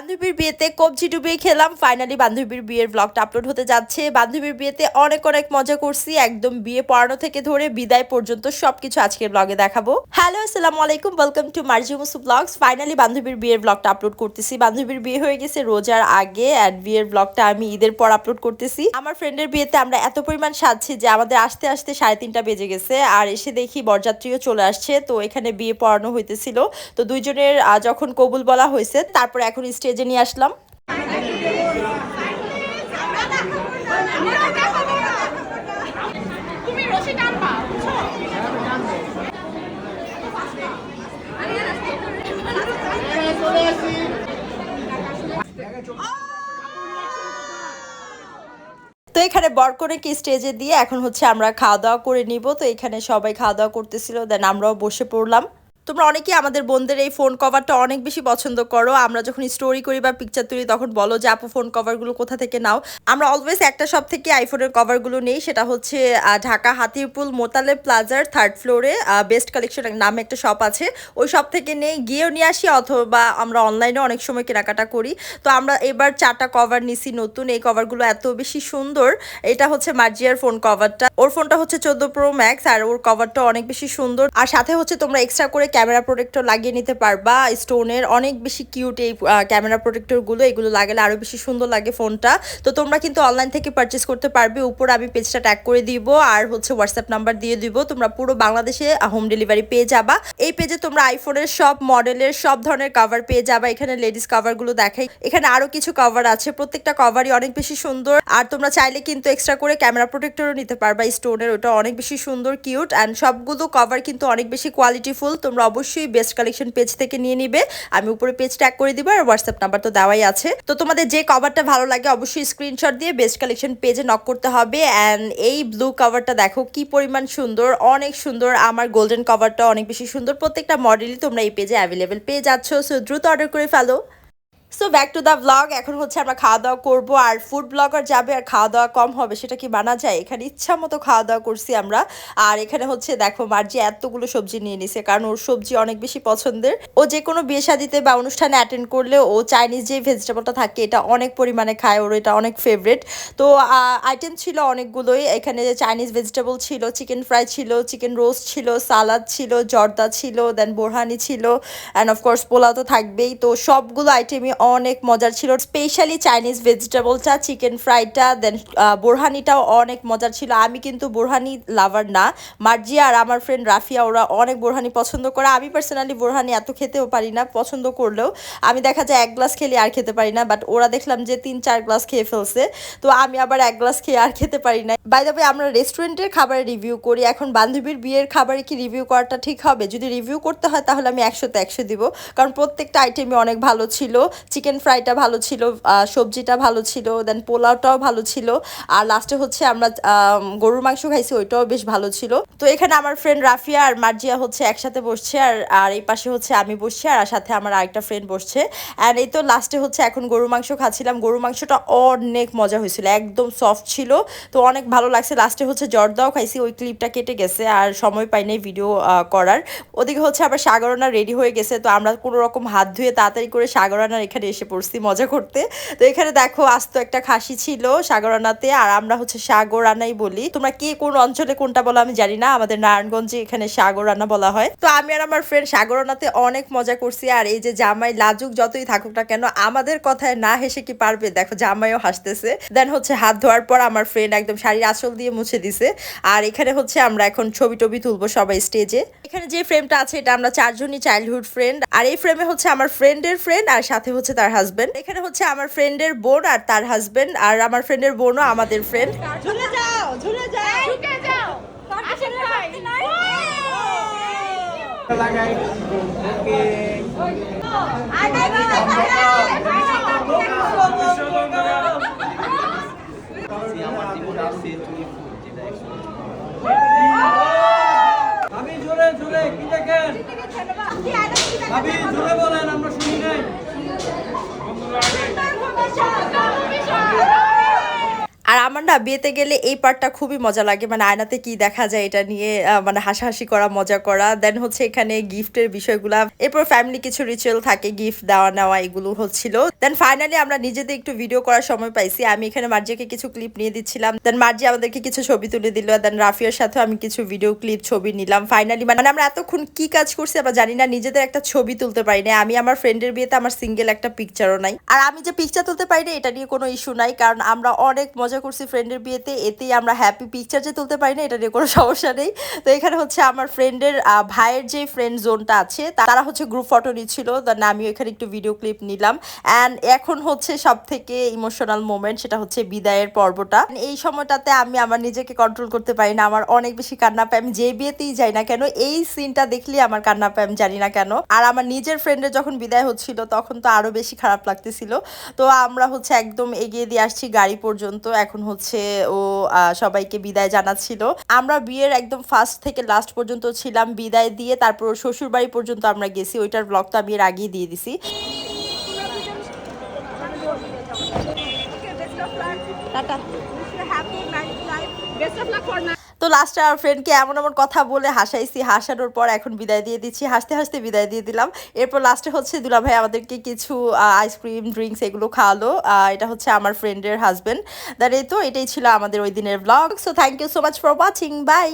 বান্ধবীর বিয়েতে কবজি ডুবিয়ে খেলাম। ফাইনালি বান্ধবীর বিয়ের ব্লগটা আপলোড হতে যাচ্ছে। বান্ধবীর বিয়েতে অনেক অনেক মজা করছি। একদম বিয়ে পড়ানো থেকে ধরে বিদায় পর্যন্ত সবকিছু আজকের ব্লগে দেখাবো। হ্যালো আসসালামু আলাইকুম। ওয়েলকাম টু মার্জিমুসু ব্লগস ফাইনালি বান্ধবীর বিয়ের ব্লগটা আপলোড করতেছি। বান্ধবীর বিয়ে হয়ে গেছে রোজার আগে অ্যান্ড বিয়ের ব্লগটা আমি ঈদের পর আপলোড করতেছি। আমার ফ্রেন্ডের বিয়েতে আমরা এত পরিমাণ সাজছি যে আমাদের আসতে আসতে সাড়ে তিনটা বেজে গেছে। আর এসে দেখি বরযাত্রীও চলে আসছে। তো এখানে বিয়ে পড়ানো হইতেছিল। তো দুইজনের যখন কবুল বলা হয়েছে, তারপর এখন স্টেজে নিয়ে আসলাম। তো এখানে বরকনেকে স্টেজে দিয়ে এখন হচ্ছে আমরা খাওয়া দাওয়া করে নিব। তো এখানে সবাই খাওয়া দাওয়া করতেছিল দেন আমরাও বসে পড়লাম। তোমরা অনেকেই আমাদের বোনদের এই ফোন কভারটা অনেক বেশি পছন্দ করো। আমরা যখন স্টোরি করি বা পিকচার তুলি, তখন বলো যে, আপু ফোন কভারগুলো কোথা থেকে নাও? আমরা অলওয়েজ একটা শপ থেকে আইফোনের কভারগুলো নেই। সেটা হচ্ছে ঢাকা হাতিরপুল মোতালে প্লাজার থার্ড ফ্লোরে বেস্ট কালেকশন নামে একটা শপ আছে। ওই শপ থেকে নেই, গিয়েও নিয়ে আসি, অথবা আমরা অনলাইনে অনেক সময় কেনাকাটা করি। তো আমরা এবার চারটা কভার নিছি নতুন। এই কভারগুলো এত বেশি সুন্দর। এটা হচ্ছে মার্জিয়ার ফোন কভারটা ওর ফোনটা হচ্ছে চোদ্দ প্রো ম্যাক্স আর ওর কভারটা অনেক বেশি সুন্দর। আর সাথে হচ্ছে তোমরা এক্সট্রা করে ক্যামেরা প্রোটেক্টর লাগিয়ে নিতে পারবা। স্টোনের অনেক বেশি কিউট এই ক্যামেরা প্রোটেক্টরগুলো এগুলো লাগালে আরও বেশি সুন্দর লাগে ফোনটা। তো তোমরা কিন্তু অনলাইন থেকে পারচেস করতে পারবে। উপর আমি পেজটা ট্যাগ করে দিব আর হচ্ছে হোয়াটসঅ্যাপ নাম্বার দিয়ে দিব। তোমরা পুরো বাংলাদেশে হোম ডেলিভারি পেয়ে যাবা। এই পেজে তোমরা আইফোনের সব মডেলের সব ধরনের কভার পেয়ে যাবা। এখানে লেডিস কভারগুলো দেখাই। এখানে আরও কিছু কভার আছে। প্রত্যেকটা কভারই অনেক বেশি সুন্দর। আর তোমরা চাইলে কিন্তু এক্সট্রা করে ক্যামেরা প্রোটেক্টরও নিতে পারবা। স্টোনের ওটা অনেক বেশি সুন্দর কিউট অ্যান্ড সবগুলো কভার কিন্তু অনেক বেশি কোয়ালিটিফুল তোমরা অবশ্যই বেস্ট কালেকশন পেজ থেকে নিয়ে নিবে। আমি উপরে পেজ ট্যাগ করে দিব আর হোয়াটসঅ্যাপ নাম্বার তো দেওয়াই আছে। তো তোমাদের যে কভারটা ভালো লাগে অবশ্যই স্ক্রিনশট দিয়ে বেস্ট কালেকশন পেজে নক করতে হবে। অ্যান্ড এই ব্লু কভারটা দেখো কি পরিমাণ সুন্দর, অনেক সুন্দর। আমার গোল্ডেন কভারটা অনেক বেশি সুন্দর। প্রত্যেকটা মডেলই তোমরা এই পেজে অ্যাভেলেবেল পেয়ে যাচ্ছ। সো দ্রুত অর্ডার করে ফেলো। So back to the blog এখন হচ্ছে আমরা খাওয়া দাওয়া করব। আর ফুড ব্লগার যাবে আর খাওয়া দাওয়া কম হবে, সেটা কি মানা যায়? এখানে ইচ্ছা মতো খাওয়া দাওয়া করছি আমরা। আর এখানে হচ্ছে দেখো, মার্জি এতগুলো সবজি নিয়ে নিছে, কারণ ওর সবজি অনেক বেশি পছন্দের। ও যে কোনো বিয়ে শাদিতে বা অনুষ্ঠানে অ্যাটেন্ড করলে ও চাইনিজ যে ভেজিটেবলটা থাকে, এটা অনেক পরিমাণে খায়। ওর এটা অনেক ফেভারেট তো আইটেম ছিল অনেকগুলোই। এখানে চাইনিজ ভেজিটেবল ছিল চিকেন ফ্রাই ছিল চিকেন রোস্ট ছিল সালাদ ছিল, জর্দা ছিল দেন বোরহানি ছিল অ্যান্ড অফকোর্স পোলাও তো থাকবেই। তো সবগুলো আইটেমই অনেক মজার ছিল স্পেশালি চাইনিজ ভেজিটেবলটা চিকেন ফ্রাইটা দেন বোরহানিটাও অনেক মজার ছিল। আমি কিন্তু বোরহানি লাভার না। মার্জিয়া আর আমার ফ্রেন্ড রাফিয়া, ওরা অনেক বোরহানি পছন্দ করে। আমি পার্সোনালি বোরহানি এত খেতেও পারি না, পছন্দ করলেও। আমি দেখা যায় এক গ্লাস খেলে আর খেতে পারি না বাট ওরা দেখলাম যে তিন চার গ্লাস খেয়ে ফেলছে। তো আমি আবার এক গ্লাস খেয়ে আর খেতে পারি না বাই দ্য আমরা রেস্টুরেন্টের খাবারের রিভিউ করি। এখন বান্ধবীর বিয়ের খাবারে কি রিভিউ করাটা ঠিক হবে? যদি রিভিউ করতে হয়, তাহলে আমি একশোতে একশো দিব। কারণ প্রত্যেকটা আইটেমই অনেক ভালো ছিল। চিকেন ফ্রাইটা ভালো ছিল সবজিটা ভালো ছিল দেন পোলাওটাও ভালো ছিল, আর লাস্টে হচ্ছে আমরা গরুর মাংস খাইছি, ওইটাও বেশ ভালো ছিল। তো এখানে আমার ফ্রেন্ড রাফিয়া আর মার্জিয়া হচ্ছে একসাথে বসছে, আর আর এই পাশে হচ্ছে আমি বসছি, আর সাথে আমার আরেকটা ফ্রেন্ড বসছে। অ্যান্ড এই তো লাস্টে হচ্ছে এখন গরু মাংস খাচ্ছিলাম। গরু মাংসটা অনেক মজা হয়েছিল, একদম সফট ছিল। তো অনেক ভালো লাগছে লাস্টে হচ্ছে জর্দাও খাইছি, ওই ক্লিপটা কেটে গেছে, আর সময় পাইনি ভিডিও করার। ওদিকে হচ্ছে আবার সাগরনা রেডি হয়ে গেছে, তো আমরা কোনো রকম হাত ধুয়ে তাড়াতাড়ি করে সাগরনার এখানে এসে পড়ছি, মজা করতে। তো এখানে দেখো, আস্ত একটা খাসি ছিল সাগরানাতে, আর আমরা হচ্ছে সাগরানাই বলি। তোমরা কে কোন অঞ্চলে কোনটা বলো আমি জানি না, আমাদের নারায়ণগঞ্জে এখানে সাগরানা বলা হয়। তো আমি আর আমার ফ্রেন্ড সাগরানাতে অনেক মজা করছি, আর এই যে জামাই লাজুক যতই থাকুক না কেন, আমাদের কথায় না হেসে কি পারবে? দেখো, জামাইও হাসতেছে। দেন হচ্ছে হাত ধোয়ার পর আমার ফ্রেন্ড একদম শাড়ির আঁচল দিয়ে মুছে দিছে। আর এখানে হচ্ছে আমরা এখন ছবি টবি তুলবো সবাই স্টেজে এখানে যে ফ্রেমটা আছে, এটা আমরা চারজনই চাইল্ডহুড ফ্রেন্ড আর এই ফ্রেমে হচ্ছে আমার ফ্রেন্ডের ফ্রেন্ড আর সাথে হচ্ছে তার হাজবেন্ড এখানে হচ্ছে আমার ফ্রেন্ডের বোন আর তার হাজবেন্ড আর আমার ফ্রেন্ডের বোনও আমাদের ফ্রেন্ড ঝুলে যাও ঝুলে যাও। ঝুঁকে যাও। ভাবি জোরে জোরে কি দেখেন? ভাবি জোরে বলেন আমরা শুনি নাই। আর আমার না বিয়েতে গেলে এই পার্টটা খুবই মজা লাগে। মানে আয়নাতে কি দেখা যায় এটা নিয়ে মানে হাসাহাসি করা, মজা করা। দেন হচ্ছে এখানে গিফটের বিষয়গুলা, এরপর ফ্যামিলি কিছু রিচুয়াল থাকে গিফট দেওয়া, নেওয়া, এগুলো হচ্ছিল। দেন ফাইনালি আমরা নিজেদের একটু ভিডিও করার সময় পাইছি। আমি এখানে মার্জিয়াকে কিছু ক্লিপ নিয়ে দিচ্ছিলাম। দেন মার্জি আমাদেরকে কিছু ছবি তুলে দিল। দেন রাফিয়ার সাথে আমি কিছু ভিডিও ক্লিপ ছবি নিলাম। ফাইনালি মানে আমরা এতক্ষণ কি কাজ করছি আমরা জানি না। নিজেদের একটা ছবি তুলতে পারি না আমি আমার ফ্রেন্ডের বিয়েতে আমার সিঙ্গেল একটা পিকচারও নাই। আর আমি যে পিকচার তুলতে পারি না এটা নিয়ে কোনো ইস্যু নাই। কারণ আমরা অনেক মজা করছি ফ্রেন্ডের বিয়েতে এতেই আমরা হ্যাপি পিকচার যে তুলতে পারি না, এটা নিয়ে কোনো সমস্যা নেই। তো এখানে হচ্ছে আমার ফ্রেন্ডের ভাইয়ের যে ফ্রেন্ড জোনটা আছে, তারা হচ্ছে গ্রুপ ফটো নিচ্ছিল। দেন আমিও এখানে একটু ভিডিও ক্লিপ নিলাম। অ্যান্ড এখন হচ্ছে সব থেকে ইমোশনাল মোমেন্ট সেটা হচ্ছে বিদায়ের পর্বটা। এই সময়টাতে আমি আমার নিজেকে কন্ট্রোল করতে পারি না, আমার অনেক বেশি কান্না পায়। আমি যে বিয়েতেই যাই না কেন, এই সিনটা দেখলে আমার কান্না পায়, আমি জানি না কেন। আর আমার নিজের ফ্রেন্ডের যখন বিদায় হচ্ছিল, তখন তো আরও বেশি খারাপ লাগতেছিল। তো আমরা হচ্ছে একদম এগিয়ে দিয়ে আসছি গাড়ি পর্যন্ত। এখন হচ্ছে ও সবাইকে বিদায় জানাচ্ছিল। আমরা বিয়ের একদম ফার্স্ট থেকে লাস্ট পর্যন্ত ছিলাম বিদায় দিয়ে তারপর শ্বশুর বাড়ি পর্যন্ত আমরা গেছি। ওইটার ব্লগ তো আমি এর আগেই দিয়ে দিছি। টাটা তো লাস্টে আমার ফ্রেন্ডকে এমন এমন কথা বলে হাসাইছি, হাসানোর পর এখন বিদায় দিয়ে দিচ্ছি, হাসতে হাসতে বিদায় দিয়ে দিলাম। এরপর লাস্টে হচ্ছে দুলা ভাই আমাদেরকে কিছু আইসক্রিম ড্রিঙ্কস এগুলো খাওয়ালো। এটা হচ্ছে আমার ফ্রেন্ডের হাজব্যান্ড দ্যাট এই তো, এটাই ছিল আমাদের ওই দিনের blog so thank you so much for watching bye